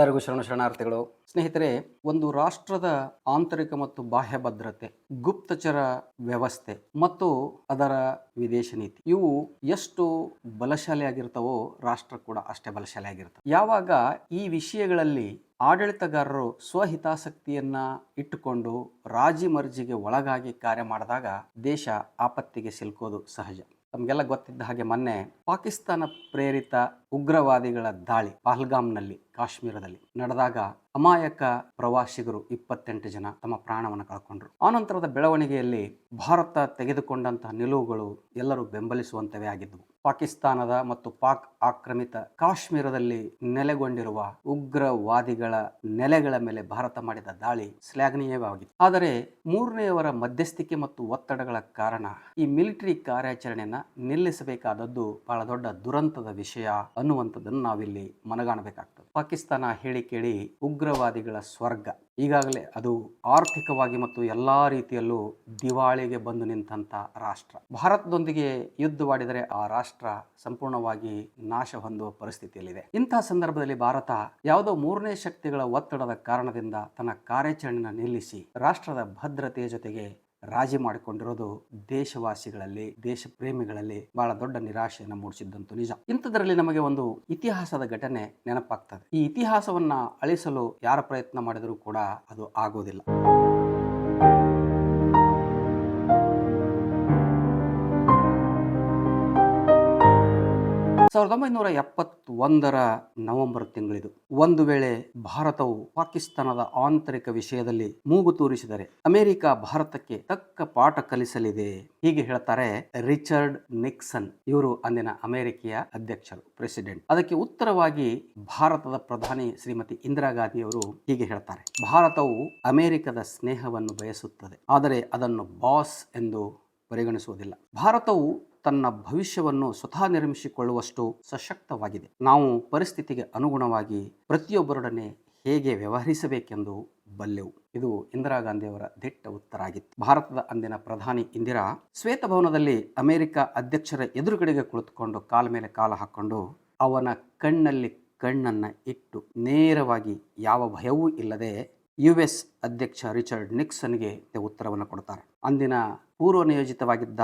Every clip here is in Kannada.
ಎಲ್ಲರಿಗೂ ಶರಣ ಶರಣಾರ್ಥಿಗಳು. ಸ್ನೇಹಿತರೆ, ಒಂದು ರಾಷ್ಟ್ರದ ಆಂತರಿಕ ಮತ್ತು ಬಾಹ್ಯ ಭದ್ರತೆ, ಗುಪ್ತಚರ ವ್ಯವಸ್ಥೆ ಮತ್ತು ಅದರ ವಿದೇಶ ನೀತಿ, ಇವು ಎಷ್ಟು ಬಲಶಾಲಿಯಾಗಿರ್ತವೋ ರಾಷ್ಟ್ರ ಕೂಡ ಅಷ್ಟೇ ಬಲಶಾಲಿಯಾಗಿರ್ತವೆ ಯಾವಾಗ ಈ ವಿಷಯಗಳಲ್ಲಿ ಆಡಳಿತಗಾರರು ಸ್ವಹಿತಾಸಕ್ತಿಯನ್ನ ಇಟ್ಟುಕೊಂಡು ರಾಜಿ ಮರ್ಜಿಗೆ ಒಳಗಾಗಿ ಕಾರ್ಯ ಮಾಡಿದಾಗ ದೇಶ ಆಪತ್ತಿಗೆ ಸಿಲುಕೋದು ಸಹಜ. ತಮಗೆಲ್ಲ ಗೊತ್ತಿದ್ದ ಹಾಗೆ ಮೊನ್ನೆ ಪಾಕಿಸ್ತಾನ ಪ್ರೇರಿತ ಉಗ್ರವಾದಿಗಳ ದಾಳಿ, ಪಹಲ್ಗಾಮ್ನಲ್ಲಿ. ಕಾಶ್ಮೀರದಲ್ಲಿ ನಡೆದಾಗ ಅಮಾಯಕ ಪ್ರವಾಸಿಗರು ಇಪ್ಪತ್ತೆಂಟು ಜನ ತಮ್ಮ ಪ್ರಾಣವನ್ನು ಕಳ್ಕೊಂಡ್ರು. ಆನಂತರದ ಬೆಳವಣಿಗೆಯಲ್ಲಿ ಭಾರತ ತೆಗೆದುಕೊಂಡಂತಹ ನಿಲುವುಗಳು ಎಲ್ಲರೂ ಬೆಂಬಲಿಸುವಂತವೇ ಆಗಿದ್ದವು. ಪಾಕಿಸ್ತಾನದ ಮತ್ತು ಪಾಕ್ ಆಕ್ರಮಿತ ಕಾಶ್ಮೀರದಲ್ಲಿ ನೆಲೆಗೊಂಡಿರುವ ಉಗ್ರವಾದಿಗಳ ನೆಲೆಗಳ ಮೇಲೆ ಭಾರತ ಮಾಡಿದ ದಾಳಿ ಶ್ಲಾಘನೀಯವಾಗಿತ್ತು ಆದರೆ ಮೂರನೆಯವರ ಮಧ್ಯಸ್ಥಿಕೆ ಮತ್ತು ಒತ್ತಡಗಳ ಕಾರಣ ಈ ಮಿಲಿಟರಿ ಕಾರ್ಯಾಚರಣೆಯನ್ನ ನಿಲ್ಲಿಸಬೇಕಾದದ್ದು ಬಹಳ ದೊಡ್ಡ ದುರಂತದ ವಿಷಯ ಅನ್ನುವಂಥದ್ದನ್ನು ನಾವಿಲ್ಲಿ ಮನಗಾಣಬೇಕಾಗ್ತದೆ. ಪಾಕಿಸ್ತಾನ ಹೇಳಿ ಕೇಳಿ ಉಗ್ರವಾದಿಗಳ ಸ್ವರ್ಗ. ಈಗಾಗಲೇ ಅದು ಆರ್ಥಿಕವಾಗಿ ಮತ್ತು ಎಲ್ಲಾ ರೀತಿಯಲ್ಲೂ ದಿವಾಳಿಗೆ ಬಂದು ನಿಂತಹ ರಾಷ್ಟ್ರ. ಭಾರತದೊಂದಿಗೆ ಯುದ್ಧವಾಡಿದರೆ ಆ ರಾಷ್ಟ್ರ ಸಂಪೂರ್ಣವಾಗಿ ನಾಶ ಹೊಂದುವ ಪರಿಸ್ಥಿತಿಯಲ್ಲಿದೆ. ಇಂತಹ ಸಂದರ್ಭದಲ್ಲಿ ಭಾರತ ಯಾವುದೋ ಮೂರನೇ ಶಕ್ತಿಗಳ ಒತ್ತಡದ ಕಾರಣದಿಂದ ತನ್ನ ಕಾರ್ಯಾಚರಣೆಯನ್ನು ನಿಲ್ಲಿಸಿ ರಾಷ್ಟ್ರದ ಭದ್ರತೆಯ ಜೊತೆಗೆ ರಾಜಿ ಮಾಡಿಕೊಂಡಿರೋದು ದೇಶವಾಸಿಗಳಲ್ಲಿ ದೇಶ ಪ್ರೇಮಿಗಳಲ್ಲಿ ಬಹಳ ದೊಡ್ಡ ನಿರಾಶೆಯನ್ನು ಮೂಡಿಸಿದ್ದಂತೂ ನಿಜ. ಇಂಥದ್ರಲ್ಲಿ ನಮಗೆ ಒಂದು ಇತಿಹಾಸದ ಘಟನೆ ನೆನಪಾಗ್ತದೆ. ಈ ಇತಿಹಾಸವನ್ನ ಅಳಿಸಲು ಯಾರ ಪ್ರಯತ್ನ ಮಾಡಿದರೂ ಕೂಡ ಅದು ಆಗೋದಿಲ್ಲ. ಸಾವಿರದ ಒಂಬೈನೂರ ಎಪ್ಪತ್ತೊಂದರ ನವೆಂಬರ್ ತಿಂಗಳಿದು ಒಂದು ವೇಳೆ ಭಾರತವು ಪಾಕಿಸ್ತಾನದ ಆಂತರಿಕ ವಿಷಯದಲ್ಲಿ ಮೂಗು ತೂರಿಸಿದರೆ ಅಮೆರಿಕ ಭಾರತಕ್ಕೆ ತಕ್ಕ ಪಾಠ ಕಲಿಸಲಿದೆ. ಹೀಗೆ ಹೇಳ್ತಾರೆ ರಿಚರ್ಡ್ ನಿಕ್ಸನ್. ಇವರು ಅಂದಿನ ಅಮೆರಿಕೆಯ ಅಧ್ಯಕ್ಷರು, ಪ್ರೆಸಿಡೆಂಟ್. ಅದಕ್ಕೆ ಉತ್ತರವಾಗಿ ಭಾರತದ ಪ್ರಧಾನಿ ಶ್ರೀಮತಿ ಇಂದಿರಾ ಗಾಂಧಿ ಅವರು ಹೀಗೆ ಹೇಳ್ತಾರೆ. ಭಾರತವು ಅಮೆರಿಕದ ಸ್ನೇಹವನ್ನು ಬಯಸುತ್ತದೆ, ಆದರೆ ಅದನ್ನು ಬಾಸ್ ಎಂದು ಪರಿಗಣಿಸುವುದಿಲ್ಲ. ಭಾರತವು ತನ್ನ ಭವಿಷ್ಯವನ್ನು ಸ್ವತಃ ನಿರ್ಮಿಸಿಕೊಳ್ಳುವಷ್ಟು ಸಶಕ್ತವಾಗಿದೆ. ನಾವು ಪರಿಸ್ಥಿತಿಗೆ ಅನುಗುಣವಾಗಿ ಪ್ರತಿಯೊಬ್ಬರೊಡನೆ ಹೇಗೆ ವ್ಯವಹರಿಸಬೇಕೆಂದು ಬಲ್ಲೆವು. ಇದು ಇಂದಿರಾ ಗಾಂಧಿಯವರ ದಿಟ್ಟ ಉತ್ತರ ಆಗಿತ್ತು. ಭಾರತದ ಅಂದಿನ ಪ್ರಧಾನಿ ಇಂದಿರಾ ಶ್ವೇತಭವನದಲ್ಲಿ ಅಮೆರಿಕ ಅಧ್ಯಕ್ಷರ ಎದುರುಗಡೆಗೆ ಕುಳಿತುಕೊಂಡು ಕಾಲ ಮೇಲೆ ಕಾಲ ಹಾಕೊಂಡು, ಅವನ ಕಣ್ಣಲ್ಲಿ ಕಣ್ಣನ್ನು ಇಟ್ಟು ನೇರವಾಗಿ ಯಾವ ಭಯವೂ ಇಲ್ಲದೆ ಯು ಎಸ್ ಅಧ್ಯಕ್ಷ ರಿಚರ್ಡ್ ನಿಕ್ಸನ್ಗೆ ಉತ್ತರವನ್ನು ಕೊಡ್ತಾರೆ. ಅಂದಿನ ಪೂರ್ವ ನಿಯೋಜಿತವಾಗಿದ್ದ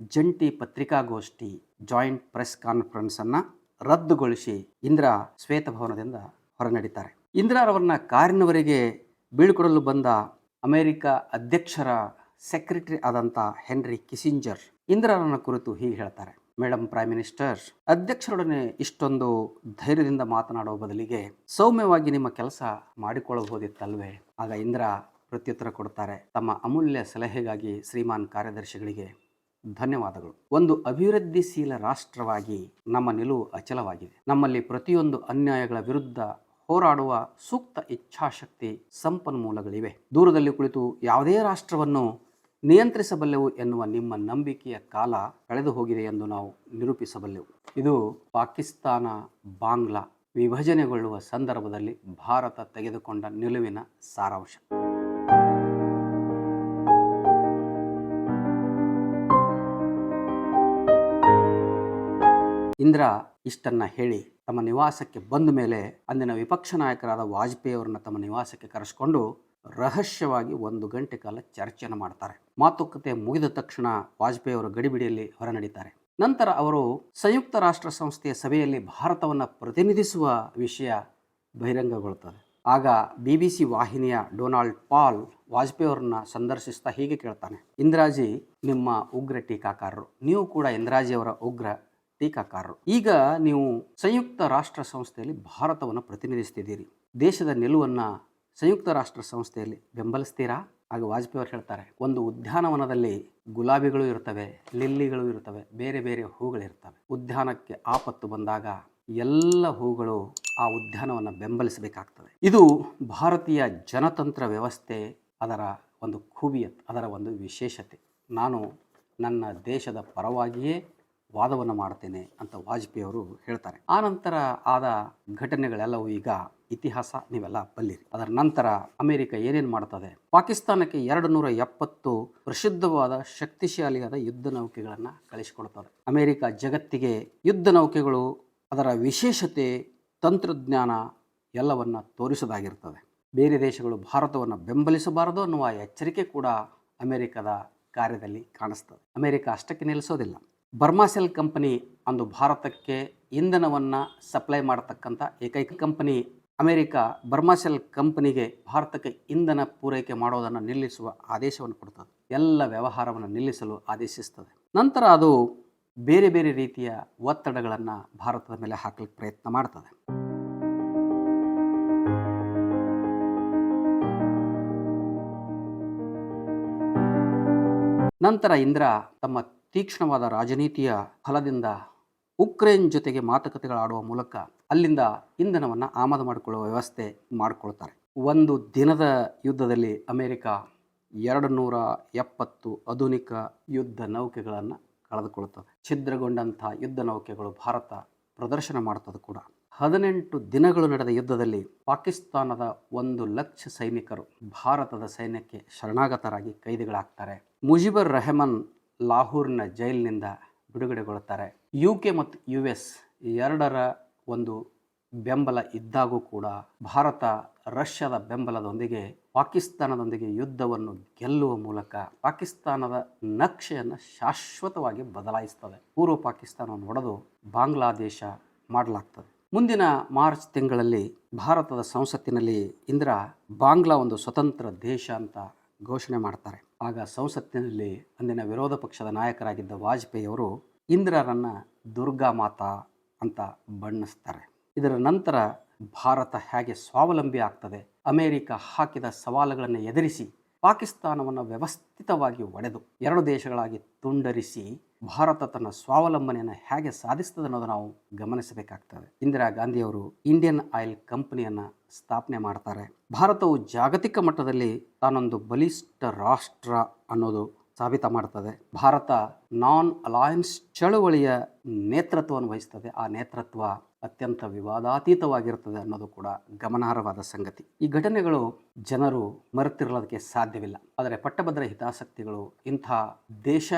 ಜಂಟಿ ಪತ್ರಿಕಾಗೋಷ್ಠಿ ಜಾಯಿಂಟ್ ಪ್ರೆಸ್ ಕಾನ್ಫರೆನ್ಸ್ ಅನ್ನ ರದ್ದುಗೊಳಿಸಿ ಇಂದಿರಾ ಶ್ವೇತಭವನದಿಂದ ಹೊರನಡೀತಾರೆ. ಇಂದಿರಾರವರನ್ನ ಕಾರಿನವರೆಗೆ ಬೀಳ್ಕೊಡಲು ಬಂದ ಅಮೆರಿಕ ಅಧ್ಯಕ್ಷರ ಸೆಕ್ರೆಟರಿ ಆದಂಥ ಹೆನ್ರಿ ಕಿಸಿಂಜರ್ ಇಂದಿರಾರನ್ನ ಕುರಿತು ಹೀಗೆ ಹೇಳ್ತಾರೆ. ಮೇಡಮ್ ಪ್ರೈಮ್ ಮಿನಿಸ್ಟರ್, ಅಧ್ಯಕ್ಷರೊಡನೆ ಇಷ್ಟೊಂದು ಧೈರ್ಯದಿಂದ ಮಾತನಾಡುವ ಬದಲಿಗೆ ಸೌಮ್ಯವಾಗಿ ನಿಮ್ಮ ಕೆಲಸ ಮಾಡಿಕೊಳ್ಳಬಹುದಿತ್ತಲ್ವೇ? ಆಗ ಇಂದಿರಾ ಪ್ರತ್ಯುತ್ತರ ಕೊಡ್ತಾರೆ ತಮ್ಮ ಅಮೂಲ್ಯ ಸಲಹೆಗಾಗಿ ಶ್ರೀಮಾನ್ ಕಾರ್ಯದರ್ಶಿಗಳಿಗೆ ಧನ್ಯವಾದಗಳು. ಒಂದು ಅಭಿವೃದ್ಧಿಶೀಲ ರಾಷ್ಟ್ರವಾಗಿ ನಮ್ಮ ನಿಲುವು ಅಚಲವಾಗಿದೆ. ನಮ್ಮಲ್ಲಿ ಪ್ರತಿಯೊಂದು ಅನ್ಯಾಯಗಳ ವಿರುದ್ಧ ಹೋರಾಡುವ ಸೂಕ್ತ ಇಚ್ಛಾಶಕ್ತಿ ಸಂಪನ್ಮೂಲಗಳಿವೆ. ದೂರದಲ್ಲಿ ಕುಳಿತು ಯಾವುದೇ ರಾಷ್ಟ್ರವನ್ನು ನಿಯಂತ್ರಿಸಬಲ್ಲೆವು ಎನ್ನುವ ನಿಮ್ಮ ನಂಬಿಕೆಯ ಕಾಲ ಕಳೆದು ಹೋಗಿದೆ ಎಂದು ನಾವು ನಿರೂಪಿಸಬಲ್ಲೆವು. ಇದು ಪಾಕಿಸ್ತಾನ ಬಾಂಗ್ಲಾ ವಿಭಜನೆಗೊಳ್ಳುವ ಸಂದರ್ಭದಲ್ಲಿ ಭಾರತ ತೆಗೆದುಕೊಂಡ ನಿಲುವಿನ ಸಾರಾಂಶ. ಇಂದಿರಾ ಇಷ್ಟನ್ನ ಹೇಳಿ ತಮ್ಮ ನಿವಾಸಕ್ಕೆ ಬಂದ ಮೇಲೆ ಅಂದಿನ ವಿಪಕ್ಷ ನಾಯಕರಾದ ವಾಜಪೇಯಿ ಅವರನ್ನ ತಮ್ಮ ನಿವಾಸಕ್ಕೆ ಕರೆಸಿಕೊಂಡು ರಹಸ್ಯವಾಗಿ ಒಂದು ಗಂಟೆ ಕಾಲ ಚರ್ಚೆಯನ್ನು ಮಾಡ್ತಾರೆ. ಮಾತುಕತೆ ಮುಗಿದ ತಕ್ಷಣ ವಾಜಪೇಯಿ ಅವರು ಗಡಿಬಿಡಿಯಲ್ಲಿ ಹೊರನಡೀತಾರೆ. ನಂತರ ಅವರು ಸಂಯುಕ್ತ ರಾಷ್ಟ್ರ ಸಂಸ್ಥೆಯ ಸಭೆಯಲ್ಲಿ ಭಾರತವನ್ನು ಪ್ರತಿನಿಧಿಸುವ ವಿಷಯ ಬಹಿರಂಗಗೊಳ್ಳುತ್ತದೆ. ಆಗ ಬಿ ಬಿ ಸಿ ವಾಹಿನಿಯ ಡೊನಾಲ್ಡ್ ಪಾಲ್ ವಾಜಪೇಯಿ ಅವರನ್ನ ಸಂದರ್ಶಿಸ್ತಾ ಹೀಗೆ ಕೇಳ್ತಾನೆ. ಇಂದ್ರಾಜಿ, ನಿಮ್ಮ ಉಗ್ರ ಟೀಕಾಕಾರರು. ನೀವು ಕೂಡ ಇಂದಿರಾಜಿಯವರ ಉಗ್ರ. ಟೀಕಾಕಾರರು. ಈಗ ನೀವು ಸಂಯುಕ್ತ ರಾಷ್ಟ್ರ ಸಂಸ್ಥೆಯಲ್ಲಿ ಭಾರತವನ್ನು ಪ್ರತಿನಿಧಿಸ್ತಿದ್ದೀರಿ. ದೇಶದ ನಿಲುವನ್ನು ಸಂಯುಕ್ತ ರಾಷ್ಟ್ರ ಸಂಸ್ಥೆಯಲ್ಲಿ ಬೆಂಬಲಿಸ್ತೀರಾ? ಆಗ ವಾಜಪೇಯಿ ಅವರು ಹೇಳ್ತಾರೆ, ಒಂದು ಉದ್ಯಾನವನದಲ್ಲಿ ಗುಲಾಬಿಗಳು ಇರ್ತವೆ, ಲಿಲ್ಲಿಗಳು ಇರ್ತವೆ, ಬೇರೆ ಬೇರೆ ಹೂಗಳಿರ್ತವೆ ಉದ್ಯಾನಕ್ಕೆ ಆಪತ್ತು ಬಂದಾಗ ಎಲ್ಲ ಹೂಗಳು ಆ ಉದ್ಯಾನವನ್ನು ಬೆಂಬಲಿಸಬೇಕಾಗ್ತದೆ. ಇದು ಭಾರತೀಯ ಜನತಂತ್ರ ವ್ಯವಸ್ಥೆ, ಅದರ ಒಂದು ಖೂಬಿಯತ್, ಅದರ ಒಂದು ವಿಶೇಷತೆ. ನಾನು ನನ್ನ ದೇಶದ ಪರವಾಗಿಯೇ ವಾದವನ್ನು ಮಾಡ್ತೇನೆ ಅಂತ ವಾಜಪೇಯಿ ಅವರು ಹೇಳ್ತಾರೆ. ಆ ನಂತರ ಆದ ಘಟನೆಗಳೆಲ್ಲವೂ ಈಗ ಇತಿಹಾಸ ನೀವೆಲ್ಲ ಬಲ್ಲಿರಿ. ಅದರ ನಂತರ ಅಮೆರಿಕ ಏನೇನು ಮಾಡ್ತದೆ? ಪಾಕಿಸ್ತಾನಕ್ಕೆ ಎರಡು ನೂರ ಎಪ್ಪತ್ತು ಪ್ರಸಿದ್ಧವಾದ ಶಕ್ತಿಶಾಲಿಯಾದ ಯುದ್ಧ ನೌಕೆಗಳನ್ನು ಕಳಿಸಿಕೊಡ್ತದೆ. ಅಮೆರಿಕ ಜಗತ್ತಿಗೆ ಯುದ್ಧ ನೌಕೆಗಳು ಅದರ ವಿಶೇಷತೆ, ತಂತ್ರಜ್ಞಾನ ಎಲ್ಲವನ್ನು ತೋರಿಸೋದಾಗಿರ್ತದೆ. ಬೇರೆ ದೇಶಗಳು ಭಾರತವನ್ನು ಬೆಂಬಲಿಸಬಾರದು ಅನ್ನುವ ಎಚ್ಚರಿಕೆ ಕೂಡ ಅಮೆರಿಕದ ಕಾರ್ಯದಲ್ಲಿ ಕಾಣಿಸ್ತದೆ. ಅಮೆರಿಕ ಅಷ್ಟಕ್ಕೆ ನಿಲ್ಲಿಸೋದಿಲ್ಲ. ಬರ್ಮಾಸೆಲ್ ಕಂಪನಿ ಅಂದು ಭಾರತಕ್ಕೆ ಇಂಧನವನ್ನು ಸಪ್ಲೈ ಮಾಡತಕ್ಕಂಥ ಏಕೈಕ ಕಂಪನಿ. ಅಮೆರಿಕ ಬರ್ಮಾಸೆಲ್ ಕಂಪನಿಗೆ ಭಾರತಕ್ಕೆ ಇಂಧನ ಪೂರೈಕೆ ಮಾಡೋದನ್ನು ನಿಲ್ಲಿಸುವ ಆದೇಶವನ್ನು ಕೊಡ್ತದೆ. ಎಲ್ಲ ವ್ಯವಹಾರವನ್ನು ನಿಲ್ಲಿಸಲು ಆದೇಶಿಸ್ತದೆ. ನಂತರ ಅದು ಬೇರೆ ಬೇರೆ ರೀತಿಯ ಒತ್ತಡಗಳನ್ನು ಭಾರತದ ಮೇಲೆ ಹಾಕಲಿಕ್ಕೆ ಪ್ರಯತ್ನ ಮಾಡ್ತದೆ. ನಂತರ ಇಂದ್ರ ತಮ್ಮ ತೀಕ್ಷ್ಣವಾದ ರಾಜನೀತಿಯ ಫಲದಿಂದ ಉಕ್ರೇನ್ ಜೊತೆಗೆ ಮಾತುಕತೆಗಳಾಡುವ ಮೂಲಕ ಅಲ್ಲಿಂದ ಇಂಧನವನ್ನು ಆಮದು ಮಾಡಿಕೊಳ್ಳುವ ವ್ಯವಸ್ಥೆ ಮಾಡಿಕೊಳ್ತಾರೆ. ಒಂದು ದಿನದ ಯುದ್ಧದಲ್ಲಿ ಅಮೆರಿಕ ಎರಡು ನೂರ ಎಪ್ಪತ್ತು ಆಧುನಿಕ ಯುದ್ಧ ನೌಕೆಗಳನ್ನು ಕಳೆದುಕೊಳ್ಳುತ್ತದೆ. ಛಿದ್ರಗೊಂಡಂಥ ಯುದ್ಧ ನೌಕೆಗಳು ಭಾರತ ಪ್ರದರ್ಶನ ಮಾಡುತ್ತದೆ ಕೂಡ. ಹದಿನೆಂಟು ದಿನಗಳು ನಡೆದ ಯುದ್ಧದಲ್ಲಿ ಪಾಕಿಸ್ತಾನದ ಒಂದು ಲಕ್ಷ ಸೈನಿಕರು ಭಾರತದ ಸೈನ್ಯಕ್ಕೆ ಶರಣಾಗತರಾಗಿ ಕೈದಿಗಳಾಗ್ತಾರೆ. ಮುಜಿಬರ್ ರೆಹಮಾನ್ ಲಾಹೋರ್ನ ಜೈಲಿನಿಂದ ಬಿಡುಗಡೆಗೊಳ್ಳುತ್ತಾರೆ. ಯು ಕೆ ಮತ್ತು ಯು ಎಸ್ ಎರಡರ ಒಂದು ಬೆಂಬಲ ಇದ್ದಾಗೂ ಕೂಡ ಭಾರತ, ರಷ್ಯಾದ ಬೆಂಬಲದೊಂದಿಗೆ ಪಾಕಿಸ್ತಾನದೊಂದಿಗೆ ಯುದ್ಧವನ್ನು ಗೆಲ್ಲುವ ಮೂಲಕ ಪಾಕಿಸ್ತಾನದ ನಕ್ಷೆಯನ್ನು ಶಾಶ್ವತವಾಗಿ ಬದಲಾಯಿಸ್ತದೆ. ಪೂರ್ವ ಪಾಕಿಸ್ತಾನವನ್ನು ಒಡೆದು ಬಾಂಗ್ಲಾದೇಶ ಮಾಡಲಾಗ್ತದೆ. ಮುಂದಿನ ಮಾರ್ಚ್ ತಿಂಗಳಲ್ಲಿ ಭಾರತದ ಸಂಸತ್ತಿನಲ್ಲಿ ಇಂದಿರಾ ಬಾಂಗ್ಲಾ ಒಂದು ಸ್ವತಂತ್ರ ದೇಶ ಅಂತ ಘೋಷಣೆ ಮಾಡ್ತಾರೆ. ಆಗ ಸಂಸತ್ತಿನಲ್ಲಿ ಅಂದಿನ ವಿರೋಧ ಪಕ್ಷದ ನಾಯಕರಾಗಿದ್ದ ವಾಜಪೇಯಿಯವರು ಇಂದಿರಾರನ್ನ ದುರ್ಗಾ ಮಾತಾ ಅಂತ ಬಣ್ಣಿಸ್ತಾರೆ. ಇದರ ನಂತರ ಭಾರತ ಹೇಗೆ ಸ್ವಾವಲಂಬಿ ಆಗ್ತದೆ, ಅಮೆರಿಕ ಹಾಕಿದ ಸವಾಲುಗಳನ್ನು ಎದುರಿಸಿ ಪಾಕಿಸ್ತಾನವನ್ನು ವ್ಯವಸ್ಥಿತವಾಗಿ ಒಡೆದು ಎರಡು ದೇಶಗಳಾಗಿ ತುಂಡರಿಸಿ ಭಾರತ ತನ್ನ ಸ್ವಾವಲಂಬನೆಯನ್ನು ಹೇಗೆ ಸಾಧಿಸ್ತದೆ ಅನ್ನೋದು ನಾವು ಗಮನಿಸಬೇಕಾಗ್ತದೆ. ಇಂದಿರಾ ಗಾಂಧಿಯವರು ಇಂಡಿಯನ್ ಆಯಿಲ್ ಕಂಪನಿಯನ್ನು ಸ್ಥಾಪನೆ ಮಾಡ್ತಾರೆ. ಭಾರತವು ಜಾಗತಿಕ ಮಟ್ಟದಲ್ಲಿ ತಾನೊಂದು ಬಲಿಷ್ಠ ರಾಷ್ಟ್ರ ಅನ್ನೋದು ಸಾಬೀತ ಮಾಡ್ತದೆ. ಭಾರತ ನಾನ್ ಅಲಯನ್ಸ್ ಚಳುವಳಿಯ ನೇತೃತ್ವವನ್ನು ವಹಿಸ್ತದೆ. ಆ ನೇತೃತ್ವ ಅತ್ಯಂತ ವಿವಾದಾತೀತವಾಗಿರುತ್ತದೆ ಅನ್ನೋದು ಕೂಡ ಗಮನಾರ್ಹವಾದ ಸಂಗತಿ. ಈ ಘಟನೆಗಳು ಜನರು ಮರೆತಿರಲೋದಕ್ಕೆ ಸಾಧ್ಯವಿಲ್ಲ. ಆದರೆ ಪಟ್ಟಭದ್ರ ಹಿತಾಸಕ್ತಿಗಳು ಇಂಥ ದೇಶ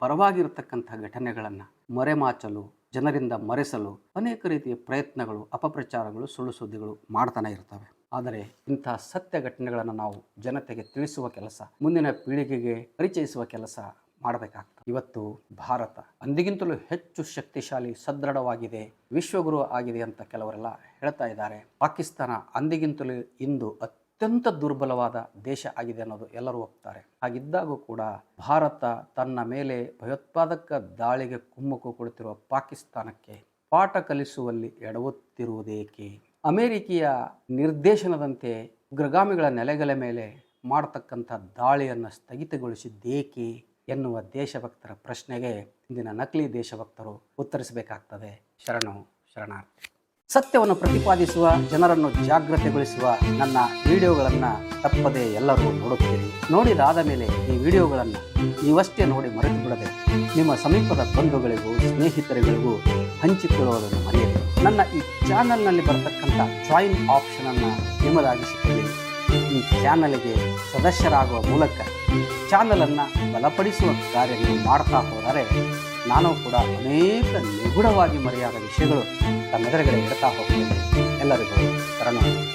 ಪರವಾಗಿರತಕ್ಕಂಥ ಘಟನೆಗಳನ್ನು ಮರೆಮಾಚಲು, ಜನರಿಂದ ಮರೆಸಲು ಅನೇಕ ರೀತಿಯ ಪ್ರಯತ್ನಗಳು, ಅಪಪ್ರಚಾರಗಳು, ಸುಳ್ಳು ಸುದ್ದಿಗಳು ಮಾಡ್ತಾನೆ ಇರ್ತವೆ. ಆದರೆ ಇಂಥ ಸತ್ಯ ಘಟನೆಗಳನ್ನು ನಾವು ಜನತೆಗೆ ತಿಳಿಸುವ ಕೆಲಸ, ಮುಂದಿನ ಪೀಳಿಗೆಗೆ ಪರಿಚಯಿಸುವ ಕೆಲಸ ಮಾಡಬೇಕಾಗ್ತದೆ. ಇವತ್ತು ಭಾರತ ಅಂದಿಗಿಂತಲೂ ಹೆಚ್ಚು ಶಕ್ತಿಶಾಲಿ, ಸದೃಢವಾಗಿದೆ, ವಿಶ್ವಗುರು ಆಗಿದೆ ಅಂತ ಕೆಲವರೆಲ್ಲ ಹೇಳ್ತಾ ಇದ್ದಾರೆ. ಪಾಕಿಸ್ತಾನ ಅಂದಿಗಿಂತಲೂ ಇಂದು ಅತ್ಯಂತ ದುರ್ಬಲವಾದ ದೇಶ ಆಗಿದೆ ಅನ್ನೋದು ಎಲ್ಲರೂ ಒಪ್ತಾರೆ. ಹಾಗಿದ್ದಾಗೂ ಕೂಡ ಭಾರತ ತನ್ನ ಮೇಲೆ ಭಯೋತ್ಪಾದಕ ದಾಳಿಗೆ ಕುಮ್ಮಕ್ಕು ಕೊಡುತ್ತಿರುವ ಪಾಕಿಸ್ತಾನಕ್ಕೆ ಪಾಠ ಕಲಿಸುವಲ್ಲಿ ಎಡವುತ್ತಿರುವುದೇಕೆ? ಅಮೆರಿಕೆಯ ನಿರ್ದೇಶನದಂತೆ ಉಗ್ರಗಾಮಿಗಳ ನೆಲೆಗಳ ಮೇಲೆ ಮಾಡತಕ್ಕಂಥ ದಾಳಿಯನ್ನು ಸ್ಥಗಿತಗೊಳಿಸಿದ್ದೇಕೆ ಎನ್ನುವ ದೇಶಭಕ್ತರ ಪ್ರಶ್ನೆಗೆ ಇಂದಿನ ನಕಲಿ ದೇಶಭಕ್ತರು ಉತ್ತರಿಸಬೇಕಾಗ್ತದೆ. ಶರಣು ಶರಣಾರ್ಥಿ. ಸತ್ಯವನ್ನು ಪ್ರತಿಪಾದಿಸುವ, ಜನರನ್ನು ಜಾಗೃತಿಗೊಳಿಸುವ ನನ್ನ ವಿಡಿಯೋಗಳನ್ನು ತಪ್ಪದೆ ಎಲ್ಲರೂ ನೋಡುತ್ತೀರಿ. ನೋಡಿದಾದ ಮೇಲೆ ಈ ವಿಡಿಯೋಗಳನ್ನು ನೀವಷ್ಟೇ ನೋಡಿ ಮರೆತು ಬಿಡದೆ ನಿಮ್ಮ ಸಮೀಪದ ಬಂಧುಗಳಿಗೂ, ಸ್ನೇಹಿತರುಗಳಿಗೂ ಹಂಚಿಕೊಳ್ಳುವುದನ್ನು ಮರೆಯದೆ ನನ್ನ ಈ ಚಾನಲ್ನಲ್ಲಿ ಬರತಕ್ಕಂಥ ಜಾಯಿನ್ ಆಪ್ಷನನ್ನು ನಿಮ್ಮದಾಗಿಸಿಕೊಳ್ಳಿ. ಈ ಚಾನಲ್ಗೆ ಸದಸ್ಯರಾಗುವ ಮೂಲಕ ಚಾನಲನ್ನು ಬಲಪಡಿಸುವ ಕಾರ್ಯ ನೀವು ಮಾಡ್ತಾ ಹೋದರೆ ನಾನು ಕೂಡ ಅನೇಕ ನಿಗೂಢವಾಗಿ ಮರೆಯಾದ ವಿಷಯಗಳು ತಮ್ಮೆದುರುಗಡೆ ಇಡ್ತಾ ಹೋಗ್ತೇನೆ. ಎಲ್ಲರಿಗೂ ಶರಣು.